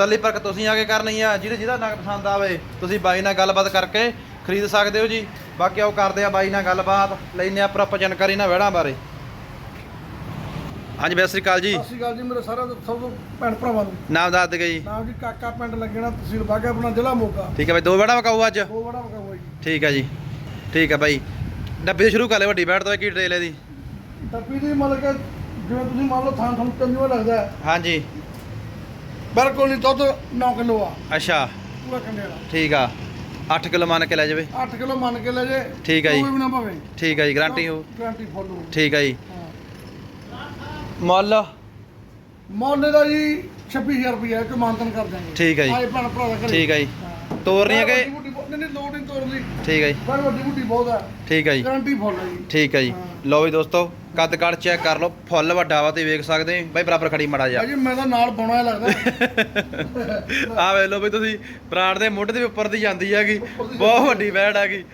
ਸੱਲੀ ਪਰਕ ਤੁਸੀਂ ਆ ਕੇ ਕਰਨੀ ਆ ਜਿਹਦੇ ਜਿਹਦਾ ਨਗ ਪਸੰਦ ਆਵੇ ਤੁਸੀਂ ਬਾਈ ਨਾਲ ਗੱਲਬਾਤ ਕਰਕੇ ਖਰੀਦ ਸਕਦੇ ਹੋ ਜੀ। ਬਾਕੀ ਆਓ ਕਰਦੇ ਆ ਬਾਈ ਨਾਲ ਗੱਲਬਾਤ ਲੈਨੇ ਆ ਪ੍ਰੋਪਰ ਜਾਣਕਾਰੀ ਨਾ ਵਹਿੜਾਂ ਬਾਰੇ। ਹਾਂਜੀ ਸਤਿ ਸ੍ਰੀ ਅਕਾਲ ਜੀ। ਸਤਿ ਸ਼੍ਰੀ ਅਕਾਲ ਜੀ ਮੇਰੇ ਸਾਰਿਆਂ ਤੋਂ ਸਭ ਤੋਂ ਭੈਣ ਭਰਾਵਾਂ ਨੂੰ। ਨਾਮ ਦੱਸ ਦੇ ਜੀ। ਨਾਮ ਜੀ ਕਾਕਾ ਪਿੰਡ ਲੱਗਣਾ ਤਹਿਸੀਲ ਬਾਗਾ ਆਪਣਾ ਜ਼ਿਲ੍ਹਾ ਮੋਗਾ। ਠੀਕ ਹੈ ਬਾਈ ਦੋ ਵਹਿੜਾਂ ਵਕਾਊ ਅੱਜ? ਦੋ ਮਗਾ ਹੋਈ ਜੀ ਠੀਕ ਹੈ ਜੀ। ਠੀਕ ਹੈ ਬਾਈ। ਡੱਬੇ ਤੋਂ ਸ਼ੁਰੂ ਕਰ ਲੈ ਵੱਡੀ ਬੈਠ ਤੋਂ ਕੀ ਟ੍ਰੇਲ ਇਹਦੀ? ਟੱਪੀ ਦੀ ਮਤਲਬ ਕਿ ਜਿਵੇਂ ਤੁਸੀਂ ਮੰਨ ਲਓ ਥਾਂ ਤੁਹਾਨੂੰ ਚੰਗੀਵਾ ਲੱਗਦਾ ਹਾਂਜੀ। ਬਿਲਕੁਲ ਨਹੀਂ ਦੁੱਧ 9 ਕਿਲੋ ਆ। ਅੱਛਾ। ਪੂਰਾ ਕੰਡੇ ਵਾਲਾ ਠੀਕ ਆ। 8 ਕਿਲੋ ਮੰਨ ਕੇ ਲੈ ਜਾਵੇ। 8 ਕਿਲੋ ਮੰਨ ਕੇ ਲੈ ਜੇ। ਠੀਕ ਹੈ ਜੀ। ਕੋਈ ਵੀ ਨਾ ਭਾਵੇਂ ਠੀਕ ਹੈ ਜੀ ਗਾਰੰਟੀ ਹੋ। ਗਾਰੰਟੀ ਫੁੱਲ ਹੋ ਠੀਕ ਹੈ ਜੀ। ਮੁੱਲ? ਮੁੱਲ ਦਾ ਜੀ 26000 ਰੁਪਏ ਕਿ ਮਾਨਤਨ ਕਰ ਦਾਂਗੇ ਠੀਕ ਹੈ ਜੀ। ਆਏ ਭੈਣ ਭਰਾ ਦਾ ਠੀਕ ਹੈ ਜੀ। ਤੋਰਨੀ ਹੈ ਕਿ ਨਹੀਂ ਲੋਡ ਤੋਰਨੀ ਠੀਕ ਹੈ ਜੀ। ਬੜੀ ਵੱਡੀ ਬੁੱਢੀ ਬਹੁਤ ਹੈ ਠੀਕ ਹੈ ਜੀ। ਗਾਰੰਟੀ ਫੁੱਲ ਹੈ ਜੀ। ਠੀਕ ਹੈ ਜੀ। ਹਾਂ। ਲਓ ਵੀ ਦੋਸਤੋ ਕੱਦ ਕੱਦ ਚੈੱਕ ਕਰ ਲਓ। ਫੁੱਲ ਵੱਡਾ ਵਾ ਤੇ ਵੇਖ ਸਕਦੇ ਬਾਈ ਬਰਾਬਰ ਖੜੀ ਮੜਾ ਜਾ ਭਾਜੀ ਮੈਂ ਤਾਂ ਨਾਲ ਪਾਉਣਾ ਲੱਗਦਾ। ਆ ਵੇਖ ਲਓ ਵੀ ਤੁਸੀਂ ਬਰਾੜ ਦੇ ਮੁੱਢ ਦੇ ਉੱਪਰ ਦੀ ਜਾਂਦੀ ਹੈਗੀ। ਬਹੁਤ ਵੱਡੀ ਬੈੜ ਹੈਗੀ।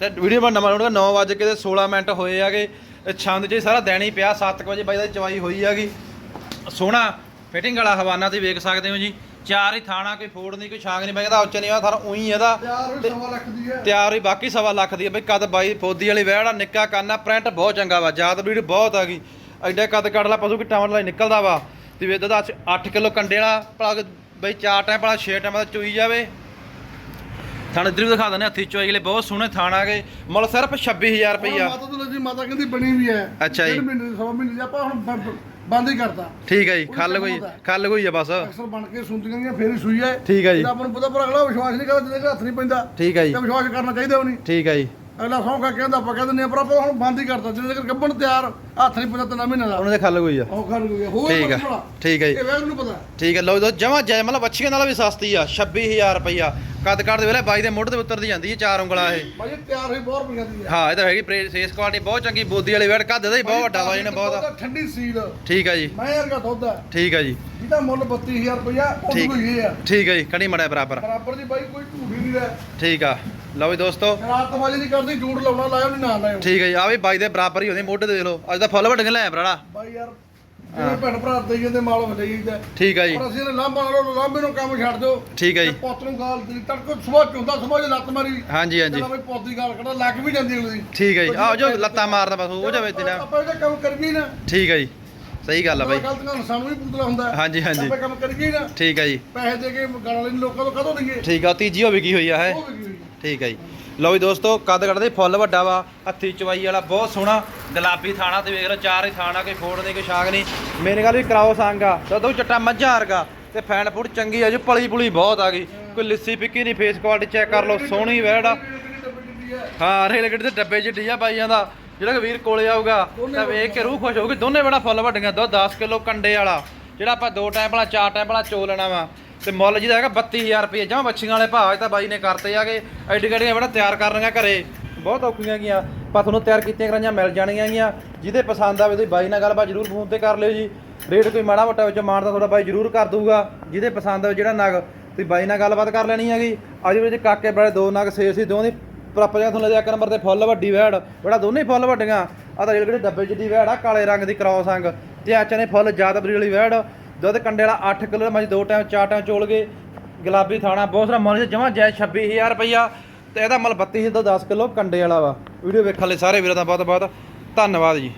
ਤੇ ਵੀਡੀਓ ਬਣਨਾ ਮਾਰੂਗਾ 9 ਵਜੇ ਕੇ ਤੇ 16 ਮਿੰਟ ਹੋਏ ਹੈਗੇ। ਛੰਦ ਚ ਹੀ ਸਾਰਾ ਦੇਣੀ ਪਿਆ 7 ਵਜੇ ਬਾਈ ਦਾ ਚਵਾਈ ਹੋਈ ਹੈਗੀ। ਸੋਹਣਾ ਫਿਟਿੰਗ ਵਾਲਾ ਹਵਾਨਾ ਤੁਸੀਂ ਵੇਖ ਸਕਦੇ ਹੋ ਜੀ। ਚਾਰ ਹੀ ਥਾਣਾ ਕੋਈ ਫੋੜ ਨਹੀਂ ਕੋਈ ਛਾਂਗ ਨਹੀਂ। ਇਹਦਾ ਉੱਚ ਨਹੀਂ ਆ ਸਾਰਾ ਉਹੀ ਇਹਦਾ ਤਿਆਰ ਹੀ। ਬਾਕੀ ਸਵਾ ਲੱਖ ਦੀ ਹੈ ਬਈ ਕਦ ਬਾਈ ਫੋਦੀ ਵਾਲੀ ਵਹਿੜ ਆ ਨਿੱਕਾ ਕੰਨ ਪ੍ਰਿੰਟ ਬਹੁਤ ਚੰਗਾ ਵਾ ਜਾਤ ਬਰੀਡ ਬਹੁਤ ਹੈਗੀ ਐਡਾ ਕਦ ਕੱਢ ਲਾ ਪਸ਼ੂ ਕਿ ਟਾਵਰ ਵਾਲਾ ਨਿਕਲਦਾ ਵਾ। ਤੇ ਵੇ ਦਾ 8 ਕਿਲੋ ਕੰਡੇ ਵਾਲਾ ਭਲਾ ਬਈ ਚਾਰ ਟਾਈਮ ਭਲਾ 6 ਟਾਈਮ ਦਾ ਚੋਈ ਜਾਵੇ। ਥਣ ਇਧਰ ਵੀ ਦਿਖਾ ਦਿੰਦੇ ਹੱਥੀ ਚੋਈ ਵਾਲੇ ਬਹੁਤ ਸੋਹਣੇ ਥਾਣ ਆ ਗਏ। ਮੁੱਲ ਸਿਰਫ 26000 ਰੁਪਈਆ। ਮਾਤਾ ਤੋਂ ਲੱਗੀ ਮਾਤਾ ਕਹਿੰਦੀ ਬਣੀ ਵੀ ਹੈ। ਅੱਛਾ ਜੀ। ਮਹੀਨੇ ਦੀ ਸਵਾ ਮਹੀਨੇ ਦੀ ਆਪਾਂ ਹੁਣ ਬੰਦ ਹੀ ਕਰਤਾ। ਠੀਕ ਹੈ ਜੀ ਖੱਲ ਕੋਈ। ਖੱਲ ਕੋਈ ਆ ਬਸ। ਅਕਸਰ ਬਣ ਕੇ ਸੁੰਦੀਆਂ ਗਈਆਂ ਫੇਰ ਹੀ ਸੂਈ ਹੈ। ਠੀਕ ਹੈ ਜੀ। ਆਪਾਂ ਨੂੰ ਪਤਾ ਪਰ ਅਗਲਾ ਵਿਸ਼ਵਾਸ ਨਹੀਂ ਕਰਦਾ ਜਿਹਦੇ ਹੱਥ ਨਹੀਂ ਪੈਂਦਾ। ਠੀਕ ਹੈ ਜੀ। ਤੇ ਵਿਸ਼ਵਾਸ ਕਰਨਾ ਚਾਹੀਦਾ ਉਹ ਨਹੀਂ। ਠੀਕ ਹੈ ਜੀ। ਅਗਲਾ ਸੌਂਕਾ ਕਹਿੰਦਾ ਆਪਾਂ ਕਹਿੰਦੇ ਨਹੀਂ ਪਰ ਆਪਾਂ ਹੁਣ ਬੰਦ ਹੀ ਕਰਤਾ ਜਿਹਦੇ ਤੱਕ ਗੱਬਣ ਤਿਆਰ ਹੱਥ ਨਹੀਂ ਪੈਂਦਾ ਤਿੰਨ ਮਹੀਨੇ ਦਾ। ਉਹਨਾਂ ਦੇ ਖੱਲ ਕੋਈ ਆ। ਉਹ ਖਾ ਲੂਗੇ ਹੋਰ ਠੀਕ ਹੈ ਠੀਕ ਹੈ ਜੀ। ਇਹ ਵੈਗ ਨੂੰ ਪਤਾ। ਠੀਕ ਹੈ ਲਓ ਜਮਾ ਜੈ ਮਤਲਬ ਬੱਚੀਆਂ ਨਾਲ ਵੀ ਸਸਤੀ ਆ 26000 ਰੁਪਈਆ। ਕੱਦ ਕੱਦ ਦੇ ਵੇਲੇ ਬਾਈ ਦੇ ਮੁੱਢ ਤੇ ਉਤਰਦੀ ਜਾਂਦੀ ਹੈ ਚਾਰ ਉਂਗਲਾਂ ਇਹ। ਇਹ ਤਿਆਰ ਹੋਈ ਬਹੁਤ ਰੁਪਈਆ ਦੀ ਹੈ ਹਾਂ ਇਹ ਤਾਂ ਹੈਗੀ ਪ੍ਰੇ- ਫੇਸ ਕੁਆਲਿਟੀ ਬਹੁਤ ਚੰਗੀ ਬੋਦੀ ਵਾਲੀ ਵੇੜ ਕੱਦ ਦਾ ਹੀ ਬਹੁਤ ਵੱਡਾ ਵਾ ਇਹਨੇ ਬਹੁਤ ਠੰਡੀ ਸੀਲ। ਠੀਕ ਹੈ ਜੀ। ਮੈਂ ਵਰਗਾ ਦੁੱਧ ਹੈ ਠੀਕ ਹੈ ਜੀ। ਜਿਹਦਾ ਮੁੱਲ 32000 ਰੁਪਇਆ ਉਹ ਠੀਕ। ਕੋਈ ਇਹ ਆ। ਠੀਕ ਹੈ ਜੀ ਕਣੀ ਮੜਿਆ ਬਰਾਬਰ। ਬਰਾਬਰ ਦੀ ਬਾਈ ਕੋਈ ਝੂਠੀ ਨਹੀਂ ਰਹਿ। ਠੀਕ ਆ। ਲਓ ਵੀ ਦੋਸਤੋ। ਰਾਤ ਵਾਲੀ ਨਹੀਂ ਕਰਦੀ ਝੂਠ ਲਾਉਣਾ ਲਾਇਓ ਨਹੀਂ ਨਾ ਲਾਇਓ। ਠੀਕ ਹੈ ਜੀ ਆ ਵੀ ਬਾਈ ਦੇ ਬਰਾਬਰ ਹੀ ਹੁੰਦੇ ਮੋਢੇ ਦੇ ਲਓ। ਅੱਜ ਤਾਂ ਫੁੱਲ ਵੱਡੀਆਂ ਲੈ ਭਰਾੜਾ। ਬਾਈ ਯਾਰ ਭੈਣ ਭਰਾ ਮਾਲ ਜਾਂਦਾ ਠੀਕ ਹੈ ਜੀ। ਪਰ ਅਸੀਂ ਨੇ ਲਾਂਭਾ ਨਾਲੋਂ ਲਾਂਭੇ ਨੂੰ ਕੰਮ ਛੱਡ ਦਿਓ। ਠੀਕ ਹੈ ਜੀ। ਤੇ ਪੁੱਤ ਨੂੰ ਗਾਲ ਦੀ ਤੜਕੋ ਸਵੇਰ ਚੁੰਦਾ ਸਵੇਰ ਜੇ ਲੱਤ ਮਾਰੀ। ਹਾਂਜੀ ਹਾਂਜੀ। ਚਲੋ ਬਈ ਪੁੱਤ ਦੀ ਗਾਲ ਕੱਢਾ ਲੱਗ ਵੀ ਜਾਂਦੀ ਉਹਦੀ। ਠੀਕ ਹੈ ਜੀ। ਆਹ ਜੋ ਲੱਤਾਂ ਮਾਰਦਾ ਬਸ ਉਹ ਜਾਵੇ ਦਿਨਾ ਆਪਾਂ ਇਹਦਾ ਕੰਮ ਕਰੀਏ ਨਾ। ਠੀਕ ਹੈ ਜੀ। ਸਹੀ ਗੱਲ ਆ ਬਾਈ। ਗਲਤੀਆਂ ਸਾਨੂੰ ਵੀ ਪੁੱਤਲਾ ਹੁੰਦਾ ਹੈ। ਹਾਂਜੀ, ਹਾਂਜੀ। ਆਪਾਂ ਕੰਮ ਕਰੀਏ ਨਾ। ਠੀਕ ਹੈ ਜੀ। ਪੈਸੇ ਦੇ ਕੇ ਗਾਲਾਂ ਵਾਲੇ ਲੋਕਾਂ ਤੋਂ ਕਦੋਂ ਲਈਏ ਠੀਕ ਆ ਤੀਜੀ ਹੋਵੇ ਕੀ ਹੋਈ ਆ ਹੈ। ਠੀਕ ਹੈ ਜੀ। ਲਓ ਵੀ ਦੋਸਤੋ, ਕੱਦ ਕੱਢਦੇ, ਫੁੱਲ ਵੱਡਾ ਵਾ। ਹੱਥੀ ਚਵਾਈ ਵਾਲਾ, ਬਹੁਤ ਸੋਹਣਾ। ਗੁਲਾਬੀ ਥਾਣਾ ਤੇ ਵੇਖ ਲਓ, ਚਾਰ ਹੀ ਥਾਣਾ ਕੋਈ ਫੋੜ ਨਹੀਂ, ਕੋਈ ਸ਼ਾਗ ਨਹੀਂ। ਮੇਰੇ ਗੱਲ ਵੀ ਕਰਾਓ ਸੰਗ ਆ। ਜਦੋਂ ਚੱਟਾ ਮੱਝਾਂ ਵਰਗਾ। ਤੇ ਫੈਨ ਫੂਡ ਚੰਗੀ ਆ ਜੀ ਪਲੀ ਪੁਲੀ ਬਹੁਤ ਆ ਗਈ। ਕੋਈ ਲਿੱਸੀ ਪਿੱਕੀ ਨਹੀਂ ਫੇਸ ਕੁਆਲਿਟੀ ਚੈੱਕ ਕਰ ਲਓ, ਸੋਹਣੀ ਵੈੜ ਹਾਂ, ਰੇਲ ਗੱਡੀ ਦੇ ਡੱਬੇ 'ਚ ਡੀਆ ਬਾਈਆਂ ਦਾ ਜਿਹੜਾ ਕਿ ਵੀਰ ਕੋਲੇ ਆਊਗਾ, ਤਾਂ ਵੇਖ ਕੇ ਰੂਹ ਖੁਸ਼ ਹੋਊਗੀ। ਦੋਨੇ ਬੜਾ ਫੁੱਲ ਵੱਡੀਆਂ ਦੋ 10 ਕਿਲੋ ਕੰਡੇ ਵਾਲਾ। ਜਿਹੜਾ ਆਪਾਂ ਦੋ ਟਾਈਮ ਵਾਲਾ, ਚਾਰ ਟਾਈਮ ਵਾਲਾ ਚੋ ਲੈਣਾ ਵਾ। ਤੇ ਮੁੱਲ ਜਿਹਦਾ ਹੈਗਾ 32000 ਰੁਪਏ। ਜਮਾ ਬੱਚੀਆਂ ਵਾਲੇ ਭਾਅ, ਇਹ ਤਾਂ ਬਾਈ ਨੇ ਕਰਤੇ ਆਗੇ ਐਡੀ ਗੱਡੀਆਂ ਬੜਾ ਤਿਆਰ ਕਰਨੀਆਂ ਘਰੇ। ਬਹੁਤ ਔਖੀਆਂ ਗੀਆਂ, ਪਰ ਤੁਹਾਨੂੰ ਤਿਆਰ ਕੀਤੀਆਂ ਕਰਾਈਆਂ, ਮਿਲ ਜਾਣਗੀਆਂ ਗੀਆਂ। ਜਿਹਦੇ ਪਸੰਦ ਆਵੇ ਤੁਸੀਂ ਬਾਈ ਨਾਲ ਗੱਲਬਾਤ ਜ਼ਰੂਰ ਫੋਨ ਤੇ ਕਰ ਲਿਓ ਜੀ। ਰੇਟ ਕੋਈ ਮਾੜਾ ਮੋਟਾ ਵਿੱਚ ਮਾਰਦਾ ਤੁਹਾਡਾ ਬਾਈ ਜ਼ਰੂਰ ਕਰ ਦੂਗਾ ਜਿਹਦੇ ਪਸੰਦ ਆਵੇ ਜਿਹੜਾ ਨਗ, ਤੁਸੀਂ ਬਾਈ ਨਾਲ ਗੱਲਬਾਤ ਕਰ ਲੈਣੀ ਹੈਗੀ। ਅੱਜ ਵਿੱਚ ਕਾਕੇ ਬੜੇ ਦੋ ਨਗ ਸੇ ਸੀ ਦੋਨੇ ਪ੍ਰਾਪਰ ਜਾਂ ਤੁਹਾਨੂੰ ਇੱਕ ਨੰਬਰ ਤੇ ਫੁੱਲ ਵੱਡੀ ਵੈੜ। ਬੜਾ ਦੋਨੇ ਫੁੱਲ ਵੱਡੀਆਂ। ਆ ਤਾਂ ਜਿਹੜੇ ਡੱਬੇ ਜਿੱਡੀ ਵੈੜ ਆ, ਕਾਲੇ ਰੰਗ ਦੀ ਕ੍ਰਾਸ ਅੰਗ। ਤੇ ਆਚਾ ਨੇ ਫੁੱਲ ਜ਼ਿਆਦਾ ਬਰੀ ਵਾਲੀ ਵੈੜ। ਦੁੱਧ ਕੰਡੇ ਵਾਲਾ 8 ਕਿਲੋ ਮੱਝ ਦੋ ਟਾਈਮ, ਚਾਰ ਟਾਈਮ ਚੋਲ ਗਏ। ਗੁਲਾਬੀ ਥਾਣਾ, ਬਹੁਤ ਸਾਰਾ ਮੁੱਲ ਜਮਾ ਜੈ 26000 ਰੁਪਈਆ। ਤੇ ਇਹਦਾ ਮੁੱਲ 32 ਤੋਂ 10 ਕਿਲੋ ਕੰਡੇ ਵਾਲਾ ਵਾ। ਵੀਡੀਓ ਵੇਖਣ ਲਈ ਸਾਰੇ ਵੀਰਾਂ ਦਾ ਬਹੁਤ ਬਹੁਤ ਧੰਨਵਾਦ ਜੀ।